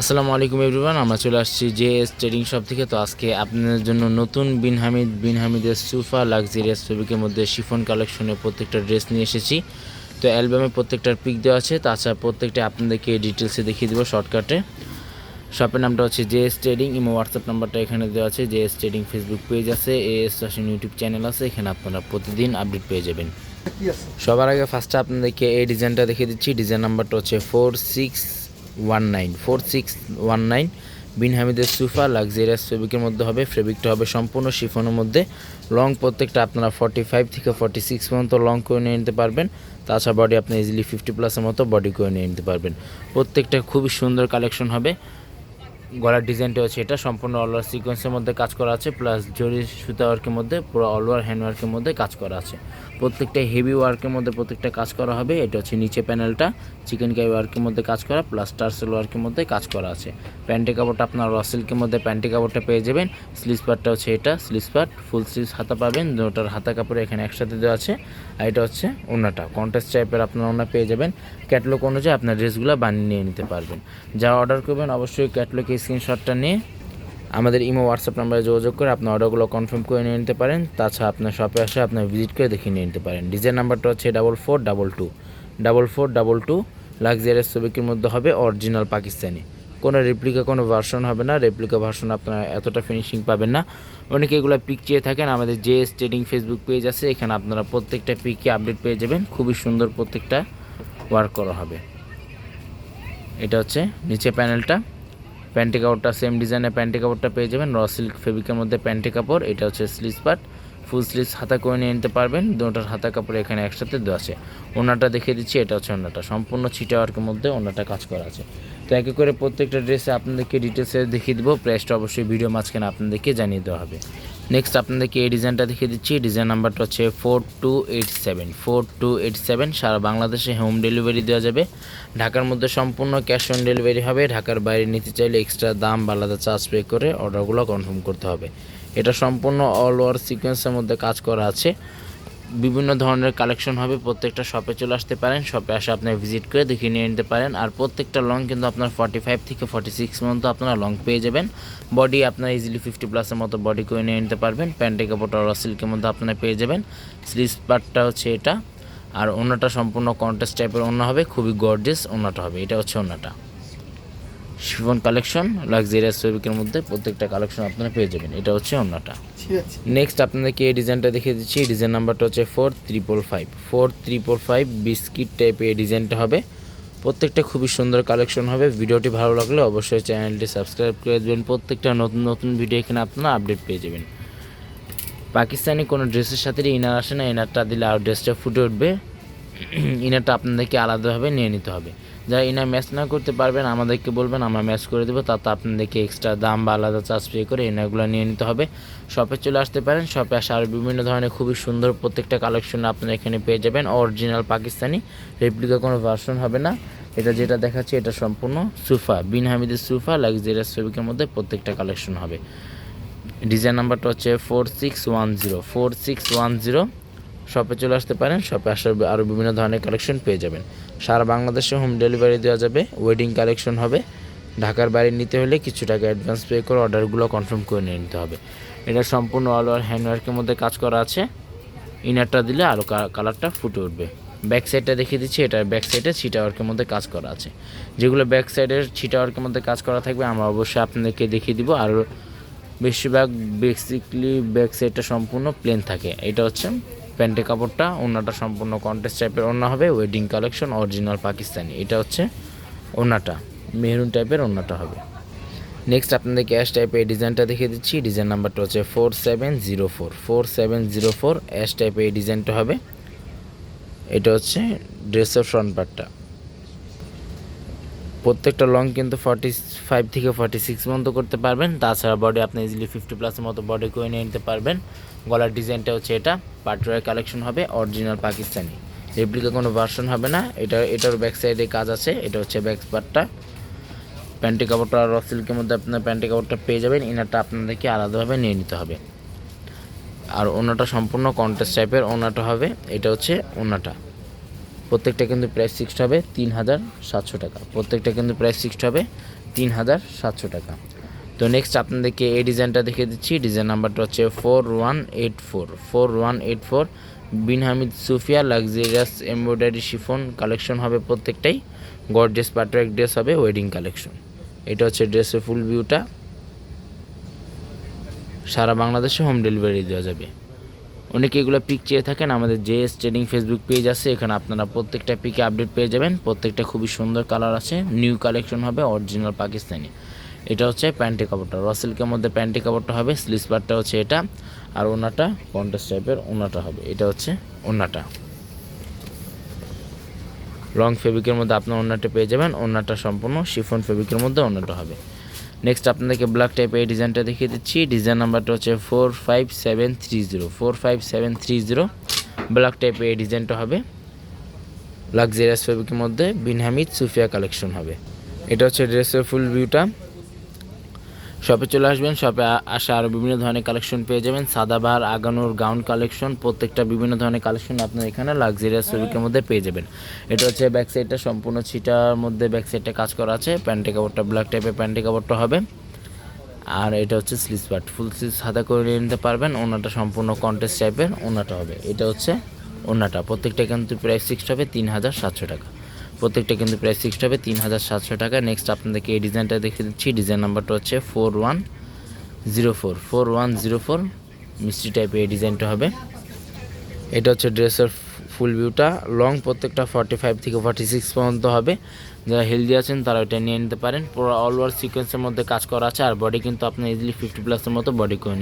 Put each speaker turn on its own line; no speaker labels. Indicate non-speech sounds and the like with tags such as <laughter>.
আসসালামু আলাইকুম এভরিওয়ান আমরা চলে আসছি জে এস ট্রেডিং শপ থেকে। তো আজকে আপনাদের জন্য নতুন বিন হামিদ বিন হামিদের সুফা লাক্সারিয়াস ফেব্রিকের মধ্যে শিফন কালেকশনের প্রত্যেকটা ড্রেস নিয়ে এসেছি। তো অ্যালবামে প্রত্যেকটার পিক দেওয়া আছে তাছাড়া প্রত্যেকটা আপনাদেরকে ডিটেলসে দেখিয়ে দেবো শর্টকাটে শপের নামটা হচ্ছে J S trading imo WhatsApp নাম্বারটা এখানে দেওয়া আছে J S trading Facebook page আছে A S fashion YouTube channel আছে এখানে আপনারা প্রতিদিন আপডেট পেয়ে যাবেন। সবার আগে ফার্স্টে আপনাদেরকে এই ডিজাইনটা দেখিয়ে দিচ্ছি ডিজাইন নাম্বারটা হচ্ছে four six one nine four six one nine বিন হামিদের সুফা লাক্সারিয়াস ফেব্রিকের মধ্যে হবে। ফেব্রিকটা হবে সম্পূর্ণ শিফনের মধ্যে। লং প্রত্যেকটা আপনারা ফর্টি ফাইভ থেকে ফর্টি সিক্স পর্যন্ত লং করে নিয়ে নিতে পারবেন। তাছাড়া বডি আপনি ইজিলি ফিফটি প্লাসের মতো বডি করে নিয়ে নিতে পারবেন। প্রত্যেকটা খুবই সুন্দর কালেকশন হবে। গলার ডিজাইনটা হচ্ছে এটা, সম্পূর্ণ অলওয়ার সিকোয়েন্সের মধ্যে কাজ করা আছে প্লাস জরি সুতা ওয়ার্কের মধ্যে, পুরো অলওয়ার হ্যান্ড ওয়ার্কের মধ্যে কাজ করা আছে। প্রত্যেকটা হেভি ওয়ার্কের মধ্যে প্রত্যেকটা কাজ করা হবে, এটা হচ্ছে নিচে প্যানেলটা চিকেন কাই ওয়ার্কের মধ্যে কাজ করা প্লাস টার্সেল ওয়ার্কের মধ্যে কাজ করা আছে। প্যান্টি কাপড়টা আপনার র সিল্কের মধ্যে প্যান্টি কাপড়টা পেয়ে যাবেন স্লিজ পার্টটা হচ্ছে এটা স্লিজ পার্ট ফুল স্লিজ হাতা পাবেন, দুটার হাতা কাপড় এখানে একসাথে দেওয়া আছে, আর এটা হচ্ছে ওনাটা কন্টেস্ট টাইপের আপনার ওনা পেয়ে যাবেন। ক্যাটলগ অনুযায়ী আপনার ড্রেসগুলো বানিয়ে নিয়ে নিতে পারবেন। যা অর্ডার করবেন, অবশ্যই ক্যাটলগে স্ক্রিনশটটা নিয়ে আমাদের ইমো হোয়াটসঅ্যাপ নাম্বারে যোগাযোগ করে আপনার অর্ডারগুলো কনফার্ম করে নিয়ে নিতে পারেন। তাছাড়া আপনার শপে আসে আপনার ভিজিট করে দেখে নিয়ে নিতে পারেন। ডিজাইন নাম্বারটা হচ্ছে double four double two double four double two luxurious ছবিকের মধ্যে হবে অরিজিনাল পাকিস্তানি। কোনো রেপ্লিকা কোনো ভার্সন হবে না। রেপ্লিকা ভার্সন আপনারা এতটা ফিনিশিং পাবেন না। অনেকে এগুলো পিক চেয়ে থাকেন। আমাদের যে স্টেডিং ফেসবুক পেজ আছে। এখানে আপনারা প্রত্যেকটা পিকে আপডেট পেয়ে যাবেন। খুবই সুন্দর প্রত্যেকটা ওয়ার্ক করা হবে। এটা হচ্ছে নিচে প্যানেলটা প্যান্টি কাপড়টা সেম ডিজাইনের প্যান্টি কাপড়টা পেয়ে যাবেন। র সিল্ক ফেব্রিকের মধ্যে প্যান্টি কাপড়, এটা হচ্ছে স্লিজ পার্ট ফুল স্লিজ হাতা করে নিয়ে নিতে পারবেন। দুটার হাতা কাপড় এখানে একসাথে দেওয়া আছে। ওনাটা দেখিয়ে দিচ্ছি, এটা হচ্ছে ওনাটা। সম্পূর্ণ ছিটা ওয়ার্কের মধ্যে ওনাটা কাজ করা আছে। তো একে করে প্রত্যেকটা ড্রেসে আপনাদেরকে ডিটেলসে দেখিয়ে দেবো। প্রাইসটা অবশ্যই ভিডিও মাঝখানে আপনাদেরকে জানিয়ে দেওয়া হবে। নেক্সট আপনাদেরকে এই ডিজাইনটা দেখিয়ে দিচ্ছি। ডিজাইন নাম্বারটা হচ্ছে four two eight seven four two eight seven সারা বাংলাদেশে হোম ডেলিভারি দেওয়া যাবে। ঢাকার মধ্যে সম্পূর্ণ ক্যাশ অন ডেলিভারি হবে। ঢাকার বাইরে নিতে চাইলে এক্সট্রা দাম বা আলাদা চার্জ পে করে অর্ডারগুলো কনফার্ম করতে হবে। এটা সম্পূর্ণ অল ওয়ার সিকোয়েন্সের মধ্যে কাজ করা আছে। বিভিন্ন ধরনের কালেকশন হবে, প্রত্যেকটা শপে চলে আসতে পারেন শপে আসে আপনার ভিজিট করে দেখে নিয়ে নিতে পারেন। আর প্রত্যেকটা লং কিন্তু আপনার ফর্টি ফাইভ থেকে ফর্টি সিক্স পর্যন্ত আপনারা লং পেয়ে যাবেন। বডি আপনার ইজিলি ফিফটি প্লাসের মতো বডি করে নিয়ে নিতে পারবেন। প্যান্টে কাপড়টা র সিল্কের মধ্যে আপনারা পেয়ে যাবেন। স্লিজ পার্টটা হচ্ছে এটা। আর অন্যটা সম্পূর্ণ কন্টেস্ট টাইপের অন্য হবে, খুবই গর্জেস অন্যটা হবে। এটা হচ্ছে অন্যটা শিফন কালেকশন লাক্সারিয়াস ফেব্রিকের মধ্যে প্রত্যেকটা কালেকশন আপনারা পেয়ে যাবেন। এটা হচ্ছে অন্যটা। নেক্সট আপনাদেরকে এই ডিজাইনটা দেখিয়ে দিচ্ছি। এই ডিজাইন নাম্বারটা হচ্ছে four triple five four triple five biscuit টাইপের এই ডিজাইনটা হবে। প্রত্যেকটা খুবই সুন্দর কালেকশন হবে। ভিডিওটি ভালো লাগলে অবশ্যই চ্যানেলটি সাবস্ক্রাইব করে দেবেন প্রত্যেকটা নতুন নতুন ভিডিও এখানে আপনারা আপডেট পেয়ে যাবেন। পাকিস্তানি কোনো ড্রেসের সাথে ইনার আসে না। ইনারটা দিলে আর ড্রেসটা ফুটে উঠবে। <clears throat> ইনারটা আপনাদেরকে আলাদাভাবে নিয়ে নিতে হবে। যারা ইনার ম্যাচ না করতে পারবেন, আমাদেরকে বলবেন, আমরা ম্যাচ করে দেবো, তাতে আপনাদেরকে এক্সট্রা দাম বা আলাদা চার্জ পে করে ইনারগুলো নিয়ে নিতে হবে। শপে চলে আসতে পারেন শপে আসে আরও বিভিন্ন ধরনের খুবই সুন্দর প্রত্যেকটা কালেকশন আপনারা এখানে পেয়ে যাবেন। অরিজিনাল পাকিস্তানি রেপ্লিকা কোনো ভার্সন হবে না। এটা যেটা দেখাচ্ছে, এটা সম্পূর্ণ সুফা, বিন হামিদের সুফা লাক্সারিয়াস ফেব্রিকের মধ্যে প্রত্যেকটা কালেকশন হবে। ডিজাইন নাম্বারটা হচ্ছে four six one zero four six one zero শপে চলে আসতে পারেন। শপে আসার আরও বিভিন্ন ধরনের কালেকশন পেয়ে যাবেন। সারা বাংলাদেশে হোম ডেলিভারি দেওয়া যাবে ওয়েডিং কালেকশন হবে। ঢাকার বাইরে নিতে হলে কিছু টাকা অ্যাডভান্স পে করে অর্ডারগুলো কনফার্ম করে নিয়ে নিতে হবে। এটা সম্পূর্ণ অল ওভার হ্যান্ডওয়ার্কের মধ্যে কাজ করা আছে। ইনারটা দিলে আরও কালারটা ফুটে উঠবে। ব্যাক সাইডটা দেখিয়ে দিচ্ছি, এটা ব্যাক সাইডে ছিটা ওয়ার্কের মধ্যে কাজ করা আছে। যেগুলো ব্যাক সাইডের ছিটা ওয়ার্কের মধ্যে কাজ করা থাকবে, আমরা অবশ্যই আপনাদেরকে দেখিয়ে দিব। আর বেশিরভাগ বেসিকলি ব্যাক সাইডটা সম্পূর্ণ প্লেন থাকে। এটা হচ্ছে প্যান্টে কাপড়টা, ওনাটা সম্পূর্ণ কন্টেস্ট টাইপের ওনা হবে ওয়েডিং কালেকশন অরিজিনাল পাকিস্তানি এটা হচ্ছে ওনাটা, মেহরুন টাইপের ওনাটা হবে। নেক্সট আপনাদের ক্যাশ টাইপের এই ডিজাইনটা দেখিয়ে দিচ্ছি। ডিজাইন নাম্বারটা হচ্ছে four seven zero four four seven zero four ash টাইপের এই ডিজাইনটা হবে। এটা হচ্ছে ড্রেসের ফ্রন্ট পার্টটা প্রত্যেকটা লং কিন্তু ফর্টি ফাইভ থেকে ফর্টি সিক্স পর্যন্ত করতে পারবেন। তাছাড়া বডি আপনি ইজিলি ফিফটি প্লাসের মতো বডি করে নিয়ে নিতে পারবেন। গলার ডিজাইনটা হচ্ছে এটা, পাটওয়ার কালেকশন হবে অরিজিনাল পাকিস্তানি। রেপ্লিকা কোনো ভার্সন হবে না, এটা, এটার ব্যাক সাইডে কাজ আছে, এটা হচ্ছে ব্যাক পার্টটা প্যান্টি কাপড়টা র সিল্কের মধ্যে আপনার প্যান্টি কাপড়টা পেয়ে যাবেন ইনারটা আপনাদেরকে আলাদাভাবে নিয়ে নিতে হবে। আর ওনাটা সম্পূর্ণ কন্টেস্ট টাইপের ওনাটা হবে, এটা হচ্ছে ওনাটা। প্রত্যেকটা কিন্তু প্রাইস ফিক্সড হবে তিন হাজার সাতশো টাকা। প্রত্যেকটা কিন্তু প্রাইস ফিক্সড হবে তিন হাজার সাতশো টাকা। তো নেক্সট আপনাদেরকে এই ডিজাইনটা দেখিয়ে দিচ্ছি। ডিজাইন নাম্বারটা হচ্ছে four one eight four four one eight four Bin Hamid Sufiya luxurious embroidery chiffon collection হবে প্রত্যেকটাই। গর্জেস পাটওয়ার্ক ড্রেস হবে ওয়েডিং কালেকশন এটা হচ্ছে ড্রেসের ফুল ভিউটা সারা বাংলাদেশে হোম ডেলিভারি দেওয়া যাবে। অনেকে এগুলো পিক চেয়ে থাকেন। আমাদের যে ট্রেডিং ফেসবুক পেজ আছে। এখানে আপনারা প্রত্যেকটা পিকে আপডেট পেয়ে যাবেন। প্রত্যেকটা খুবই সুন্দর কালার আছে। নিউ কালেকশন হবে অরিজিনাল পাকিস্তানি এটা হচ্ছে প্যান্টি কাপড়টা। রসিল্কের মধ্যে প্যান্টি কাপড়টা হবে। স্লিস হচ্ছে এটা। আর ওনাটা কন্টাস টাইপের ওনাটা হবে। এটা হচ্ছে ওনাটা। লং ফেব্রিকের মধ্যে আপনার ওনাটা পেয়ে যাবেন। ওনাটা সম্পূর্ণ শিফন ফেব্রিকের মধ্যে ওনাটা হবে। নেক্সট আপনাদেরকে ব্ল্যাক টাইপের এই ডিজাইনটা দেখিয়ে দিচ্ছি। ডিজাইন নাম্বারটা হচ্ছে four five seven three zero four five seven three zero black টাইপের এই ডিজাইনটা হবে। লাক্সারিয়াস ফেব্রিকের মধ্যে বিনহামিদ সুফিয়া কালেকশন হবে। এটা হচ্ছে ড্রেসের ফুল ভিউটা শপে চলে আসবেন শপে আসে আরও বিভিন্ন ধরনের কালেকশন পেয়ে যাবেন। সাদাবাহার আগানোর গাউন কালেকশন প্রত্যেকটা বিভিন্ন ধরনের কালেকশন আপনার এখানে লাক্সারিয়াস ফেব্রিকের মধ্যে পেয়ে যাবেন। এটা হচ্ছে ব্যাক সাইডটা সম্পূর্ণ ছিটার মধ্যে ব্যাক সাইডটা কাজ করা আছে। প্যান্টি কাপড়টা ব্ল্যাক টাইপের প্যান্টি কাপড়টা হবে। আর এটা হচ্ছে স্লিজ পার্ট ফুল স্লিজ সাদা করে নিতে পারবেন। ওনাটা সম্পূর্ণ কন্টেস্ট টাইপের ওনাটা হবে। এটা হচ্ছে ওনাটা, প্রত্যেকটা কিন্তু প্রাইস ফিক্সড হবে তিন হাজার সাতশো টাকা। প্রত্যেকটা কিন্তু প্রাইস ফিক্সড হবে তিন হাজার সাতশো টাকা। নেক্সট আপনাদেরকে এই ডিজাইনটা দেখে দিচ্ছি। ডিজাইন নাম্বারটা হচ্ছে four one zero four four one zero four মিষ্টি টাইপের এই ডিজাইনটা হবে। এটা হচ্ছে ড্রেসের ফুল ভিউটা লং প্রত্যেকটা ফর্টি ফাইভ থেকে ফর্টি সিক্স পর্যন্ত হবে। যারা হেলদি আছেন, তারা এটা নিয়ে নিতে পারেন। পুরো অল ওভার সিকোয়েন্সের মধ্যে কাজ করা আছে, আর বডি কিন্তু আপনার ইজিলি ফিফটি প্লাসের মতো বডি করে